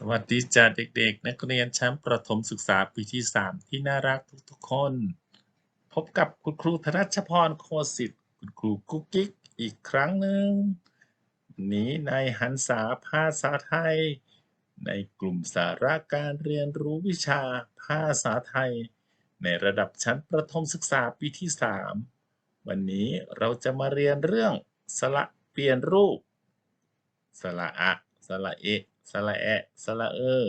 สวัสดีจ้าเด็กๆ นักเรียนชั้นประถมศึกษาปีที่ 3 ที่น่ารักทุกๆคน พบกับคุณครูธนัชพรโคสิทธิ์คุณครูกุ๊กกิ๊กอีกครั้งหนึ่งวันนี้ในหันษาภาษาไทย ในกลุ่มสาระการเรียนรู้วิชาภาษาไทย ในระดับชั้นประถมศึกษาปีที่ 3 วันนี้เราจะมาเรียนเรื่องสระเปลี่ยนรูป สระอะ สระเอ สระแอะสระเออ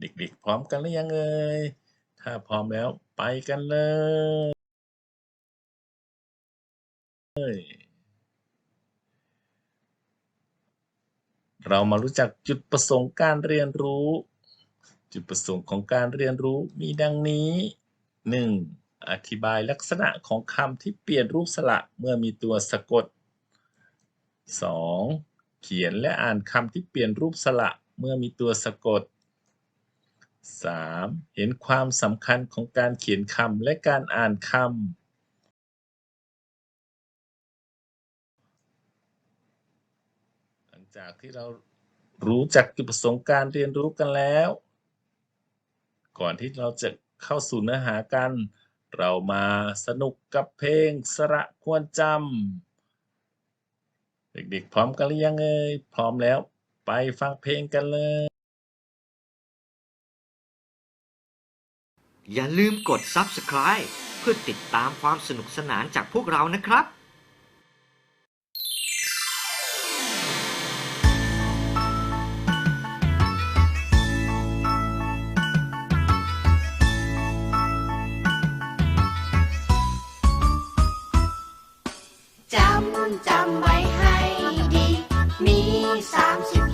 เด็กๆ พร้อมกันหรือยังเอ่ยถ้าพร้อมแล้วไปกันเลยเรามารู้จักจุดประสงค์การเรียนรู้ จุดประสงค์ของการเรียนรู้มีดังนี้ 1. อธิบายลักษณะของคำที่เปลี่ยนรูปสระเมื่อมีตัวสะกด 2. เขียนและอ่านคำที่เปลี่ยนรูปสระเมื่อมีตัวสะกด 3. เห็นความสำคัญของการเขียนคำและการอ่านคำ หลังจากที่เรารู้จักจุดประสงค์การเรียนรู้กันแล้ว ก่อนที่เราจะเข้าสู่เนื้อหากัน เรามาสนุกกับเพลงสระควรจำ เด็กๆ พร้อมกันหรือยังเอ่ยพร้อมแล้ว ไปฟังเพลงกันเลย อย่าลืมกด Subscribe เพื่อติดตามความสนุกสนานจากพวกเรานะครับ จำจำไว้ให้ดี มีสามสิบ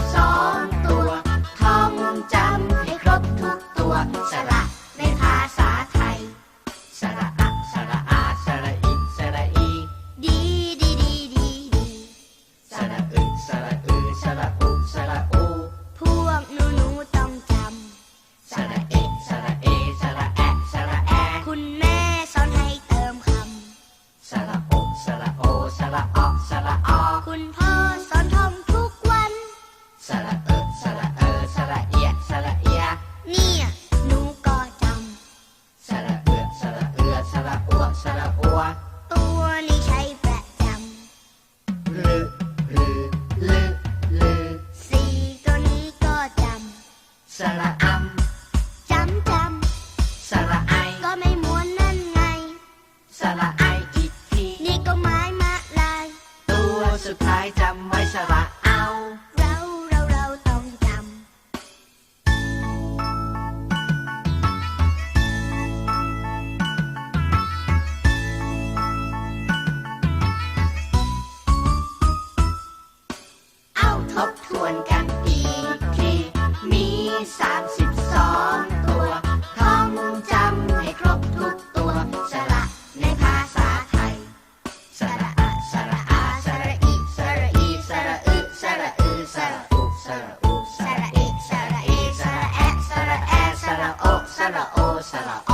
ทบทวนกันอีกที มีสามสิบสองตัว ท่องจำให้ครบทุกตัว สระในภาษาไทย สระอะสระอาสระอีสระอีสระอึสระอือสระอุสระอูสระเอสระเอสระแอะสระแอสระโอสระโอสระอ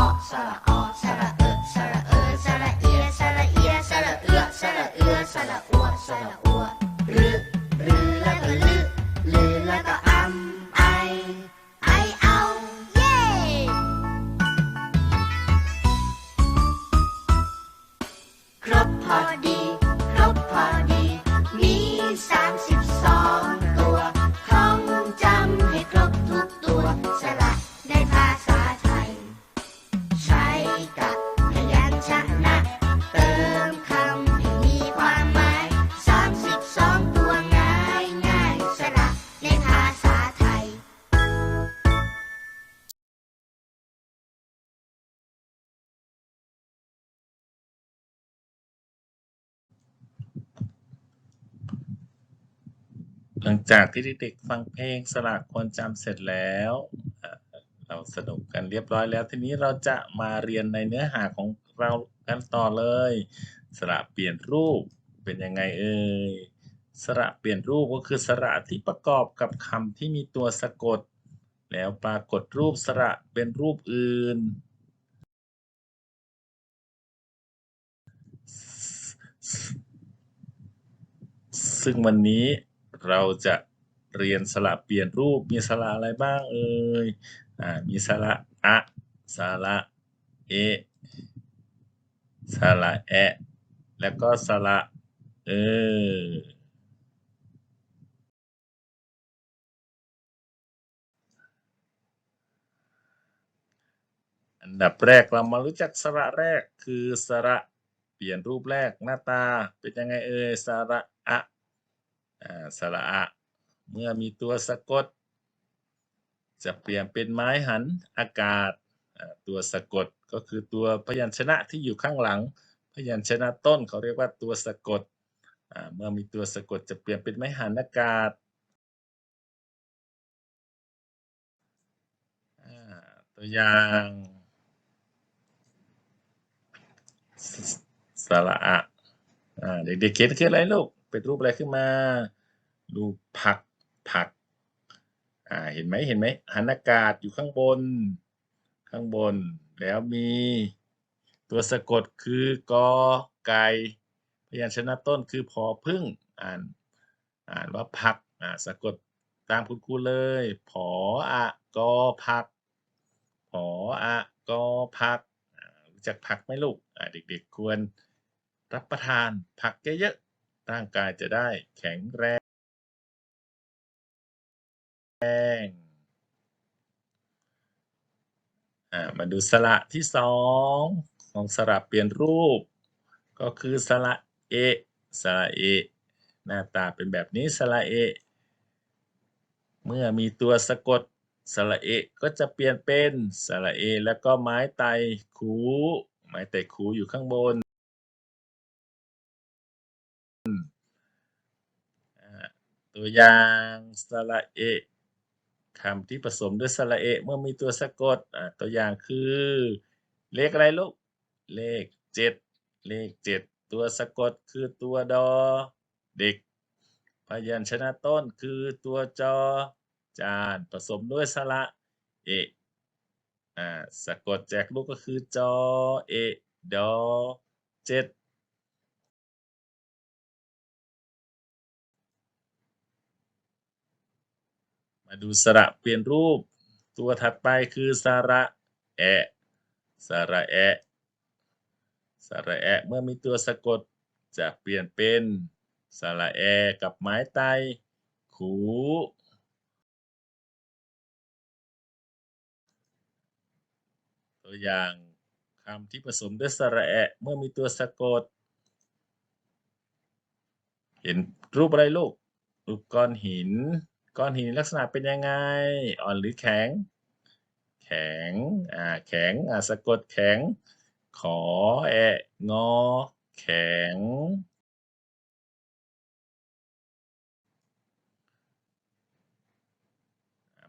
ค หลังจากที่เด็กๆฟังเพลงสระควรจำเสร็จแล้วเอ่อเราสนุกกันเรียบร้อยแล้ว ทีนี้เราจะมาเรียนในเนื้อหาของเรากันต่อเลย สระเปลี่ยนรูปเป็นยังไงเอ่ยสระเปลี่ยนรูปก็คือสระที่ประกอบกับคำที่มีตัวสะกด แล้วปรากฏรูปสระเป็นรูปอื่น ซึ่งวันนี้ เราจะเรียนสระเปลี่ยนรูปมีสระอะไรบ้างเอ่ยอ่ามีสระอะสระเอสระแอแล้วก็สระเอออันดับแรกเรามารู้จักสระแรกคือสระเปลี่ยนรูปแรกหน้าตาเป็นยังไงเอ่ยสระอะ สระอะเมื่อมีตัวสะกด จะเปลี่ยนเป็นไม้หันอากาศ ตัวสะกดก็คือตัวพยัญชนะที่อยู่ข้างหลัง พยัญชนะต้นเขาเรียกว่าตัวสะกดอ่าเมื่อมีตัวสะกดจะเปลี่ยนเป็นไม้หันอากาศตัวอย่างสระอะอ่าเด็กๆเขียนคืออะไรลูก เป็นรูปอะไรขึ้นมา รูปผักผักอ่าเห็นไหมเห็นไหมหันอากาศอยู่ข้างบน ข้างบน แล้วมีตัวสะกดคือกอไก่พยัญชนะต้นคือพอพึ่งอ่านอ่านว่าผักอ่าสะกดตามคุณครูเลย ผออะกอผักผออะกอผักรู้จักผักไหมลูกอ่าเด็กๆควรรับประทานผักเยอะๆ ร่างกายจะได้แข็งแรงแรงมาดูสระที่สองของสระเปลี่ยนรูป ก็คือสระเอสระเอหน้าตาเป็นแบบนี้สระเอเมื่อมีตัวสะกดสระเอก็จะเปลี่ยนเป็นสระเอแล้วก็ไม้ไตคูไม้ไตคูอยู่ข้างบนอ่า ตัวอย่างสระเอะคำที่ผสมด้วยสระเอะเมื่อมีตัวสะกดตัวอย่างคือ เลขอะไรลูก เลขเจ็ดเลขเจ็ดตัวสะกดคือตัวดอ เด็ก พยัญชนะต้นคือตัวจอ จานผสมด้วยสระเอะสะกดแจกลูกก็คือจอเอะดอเจ็ด มาดูสระเปลี่ยนรูป ตัวถัดไปคือสระแอะสระแอะสระแอะเมื่อมีตัวสะกดจะเปลี่ยนเป็นสระแอกับไม้ไตขูตัวอย่างคำที่ผสมด้วยสระแอะเมื่อมีตัวสะกด เห็นรูปอะไรลูกรูปก้อนหิน ก้อนหินลักษณะเป็นยังไง อ่อนหรือแข็ง แข็ง อ่า แข็ง อ่า สะกดแข็ง ขอแอะงอ แข็ง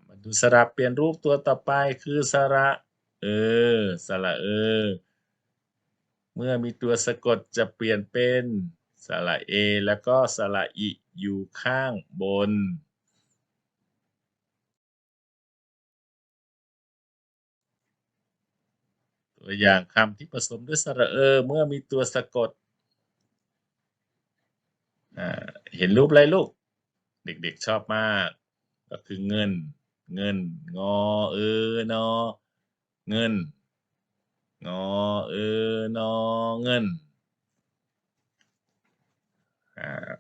มาดูสระเปลี่ยนรูปตัวต่อไปคือสระเออ สระเออ เมื่อมีตัวสะกดจะเปลี่ยนเป็นสระเอ แล้วก็สระอิอยู่ข้างบน ตัวอย่างคำที่ผสมด้วยสระเออ เมื่อมีตัวสะกด เห็นรูปอะไรลูก เด็กๆชอบมาก ก็คือเงิน เงิน งอ เออนอ เงิน งอ เออนอ เงินอ่า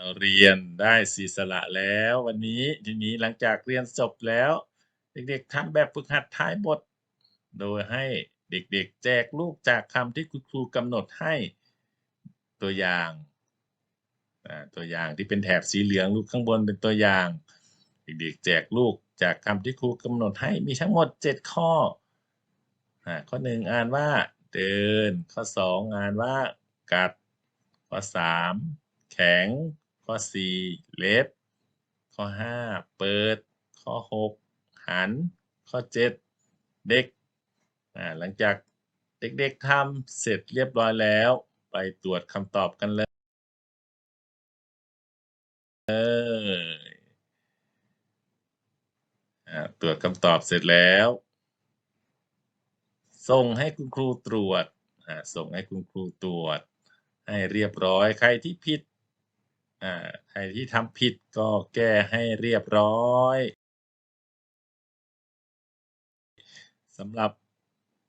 เราเรียนได้สีสระแล้ว วันนี้ทีนี้หลังจากเรียนจบแล้ว เด็กๆทำแบบฝึกหัดท้ายบท โดยให้เด็กๆ แจกรูปจากคำที่คุณครูกำหนดให้ตัวอย่างตัวอย่างที่เป็นแถบสีเหลืองรูปข้างบนเป็นตัวอย่าง เด็กๆแจกลูกจากคำที่ครูกำหนดให้มีทั้งหมด 7 ข้ออ่าข้อ1อ่านว่า เดิน ข้อ 2 อ่านว่า กัด ข้อ 3 แข็ง ข้อ4เล็บข้อ 5 เปิด ข้อ 6 หัน ข้อ 7 เด็กอ่าหลังจากเด็กๆทำเสร็จเรียบร้อยแล้ว ไปตรวจคำตอบกันเลยอ่าตรวจคำตอบเสร็จแล้ว ส่งให้คุณครูตรวจส่งให้คุณครูตรวจ ให้เรียบร้อยใครที่ผิด อ่าใครที่ทำผิดก็แก้ให้เรียบร้อยสำหรับ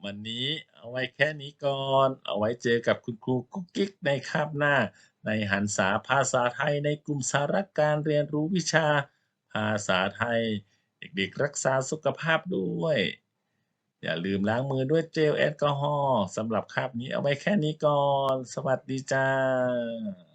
วันนี้เอาไว้แค่นี้ก่อน เอาไว้เจอกับคุณครูกุ๊กกิ๊กในคาบหน้า ในหันษาภาษาไทยในกลุ่มสาระการเรียนรู้วิชา ภาษาไทย เด็กๆรักษาสุขภาพด้วย อย่าลืมล้างมือด้วยเจลแอลกอฮอล์สำหรับคาบนี้เอาไว้แค่นี้ก่อน สวัสดีจ้า